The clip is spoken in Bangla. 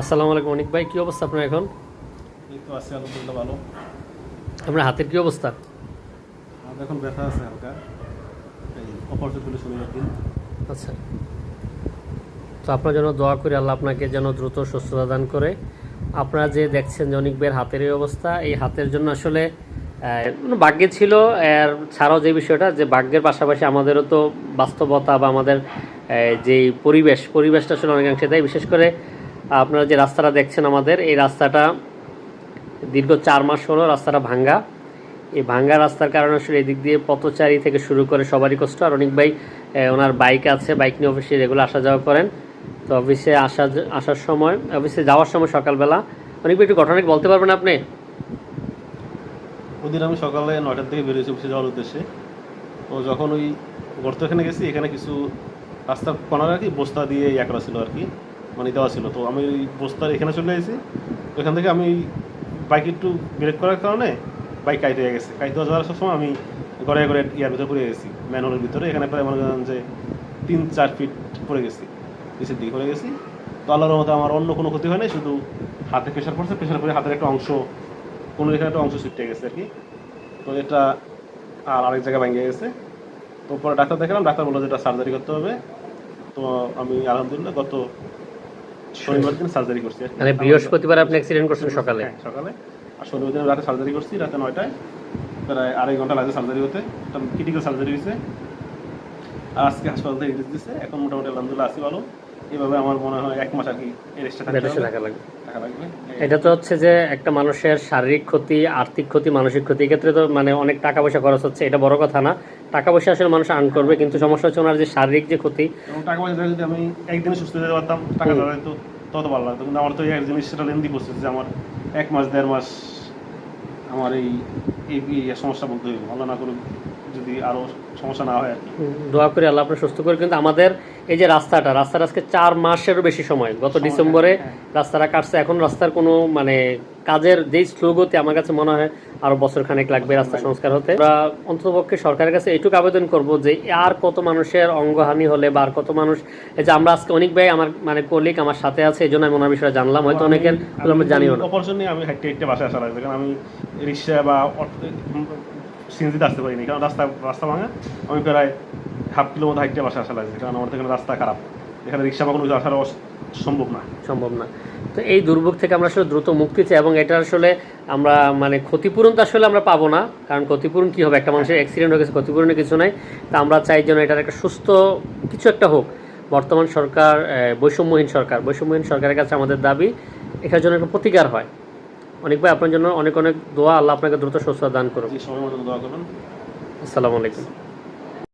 আসসালামু আলাইকুম অনিক ভাই কি অবস্থা আপনার এখন? এই তো আছে আলহামদুলিল্লাহ ভালো। আপনার হাতের কি অবস্থা? এখন ব্যথা আছে হালকা। শরীরের দিন। আচ্ছা। তো আপনার জন্য দোয়া করি আল্লাহ আপনাকে যেন দ্রুত সুস্থতা দান করে। আপনারা যে দেখছেন যে অনিক ভাইয়ের হাতের এই অবস্থা এই হাতের জন্য আসলে মানে ভাগ্যে ছিল আর ছাড়াও যে বিষয়টা যে ভাগ্যের পাশাপাশি আমাদেরও তো বাস্তবতা বা আমাদের যেই পরিবেশ পরিবেশটা আসলে অনেকাংশে দেয় বিশেষ করে আপনারা যে রাস্তাটা দেখছেন আমাদের, এই রাস্তাটা দীর্ঘ চার মাস হলো রাস্তাটা ভাঙ্গা। এই ভাঙ্গা রাস্তার কারণে আসলে এদিক দিয়ে পথচারী থেকে শুরু করে সবারই কষ্ট। আর অনেক ভাই ওনার বাইক আছে, বাইক নিয়ে অফিসে রেগুলার আসা যাওয়া করেন। তো অফিসে আসা আসার সময় অফিসে যাওয়ার সময় সকালবেলা, অনেক ভাই একটু ঘটনা বলতে পারবেন আপনি? ওদিন আমি সকালে নয়টার থেকে বেরিয়েছি অফিসে যাওয়ার উদ্দেশ্যে। তো যখন ওই গর্ত এখানে গেছি, এখানে কিছু রাস্তার কর্নার আর কি বস্তা দিয়ে ইয়া করা ছিল আর কি। মানে দেওয়া ছিল। তো আমি ওই বস্তার এখানে চলে এসেছি ওইখান থেকে আমি বাইক একটু ব্রেক করার কারণে বাইক কাইতে হয়ে গেছে। কাইতে যাওয়ার সময় আমি ঘরে ঘরে ইয়ার ভিতরে পড়ে গেছি ম্যানহোলের ভিতরে। এখানে প্রায় মনে করেন যে তিন, চার ফিট পড়ে গেছি, নিচের দিকে পড়ে গেছি। তো আল্লাহর মতো আমার অন্য কোনো ক্ষতি হয় শুধু হাতে প্রেশার পড়ছে। প্রেশার পড়ে হাতের একটা অংশ, কোনো এখানে একটা অংশ ছুটে গেছে আর কি। তো এটা আর আরেক জায়গায় ভেঙে গেছে। তো পরে ডাক্তার দেখালাম। ডাক্তার বলল যে এটা সার্জারি করতে হবে। তো আমি আলহামদুলিল্লাহ গত শনিবার দিন সার্জারি করছি। মানে বৃহস্পতিবার আপনি অ্যাক্সিডেন্ট করছেন সকালে? হ্যাঁ, সকালে। আর শনিবার দিন রাতে সার্জারি করছি রাতে নয়টায়। প্রায় আড়াই ঘণ্টা লাগে সার্জারি হতে। ক্রিটিক্যাল সার্জারি হয়েছে। আর আজকে হাসপাতাল থেকে রিলিজ দিচ্ছে এখন মোটামুটি আলহামদুলিল্লাহ আছি ভালো। এভাবে আমার মনে হয় এক মাস আর কি থাকা লাগবে। এটা তো হচ্ছে যে একটা মানুষের শারীরিক ক্ষতি আর্থিক ক্ষতি মানসিক ক্ষতি এক্ষেত্রে তো মানে অনেক টাকা পয়সা খরচ হচ্ছে। এটা বড় কথা না। টাকা পয়সা আসলে মানুষ আর্ন করবে কিন্তু সমস্যা হচ্ছে ওনার যে শারীরিক যে ক্ষতি। টাকা পয়সা যদি আমি একদিনে সুস্থ হতে পারতাম টাকা তো তত ভালো লাগতো। কিন্তু আমার তো এক জিনিস সেটা লেন্দি করছে যে আমার এক মাস দেড় মাস আমার এই এই এই সমস্যা বলতে হবে ভালো না করে যদি আরও সমস্যা না হয় আর কি। দোয়া করে আল্লাহ আপনার সুস্থ করে কিন্তু আমাদের এই যে রাস্তাটা রাস্তার আজকে চার মাসেরও বেশি সময়। গত ডিসেম্বরে হ্যাঁ। রাস্তাটা কাটছে এখন রাস্তার কোনো মানে কাজের যেই স্লোগতি আমার কাছে মনে হয় আরও বছর খানেক লাগবে রাস্তা সংস্কার হতে। আমরা অন্ততপক্ষে সরকারের কাছে এইটুকু আবেদন করব যে আর কত মানুষের অঙ্গহানি হলে বা আর কত মানুষ এই যে আমরা আজকে অনেক ভাই আমার মানে কলিগ আমার সাথে আছে এই জন্য আমি ওনার বিষয়ে জানলাম। হয়তো অনেকের আমরা জানিও না। অপারেশন নিয়ে আমি হাইটে হাইটে বাসায় আসা লাগবে কারণ আমি রিক্সা বা আসতে পারিনি কারণ রাস্তা রাস্তা ভাঙা। আমি প্রায় হাফ কিলো মতো হাইটে বাসায় আসা লাগবে কারণ আমার তো এখানে রাস্তা খারাপ। এখানে রিক্সা বা কোনো কিছু আসার সম্ভব না। সম্ভব না। তো এই দুর্ভোগ থেকে আমরা আসলে দ্রুত মুক্তি চাই এবং এটা আসলে আমরা মানে ক্ষতিপূরণ তো আসলে আমরা পাবো না কারণ ক্ষতিপূরণ কি হবে? একটা মানুষের অ্যাক্সিডেন্ট হয়ে গেছে ক্ষতিপূরণের কিছু নাই। তা আমরা চাই যেন এটার একটা সুস্থ কিছু একটা হোক। বর্তমান সরকার বৈষম্যহীন সরকার। বৈষম্যহীন সরকারের কাছে আমাদের দাবি এটার জন্য একটা প্রতিকার হয়। অনেক ভাই আপনার জন্য অনেক অনেক দোয়া। আল্লাহ আপনাকে দ্রুত সুস্থ দান করুন আসসালামু আলাইকুম।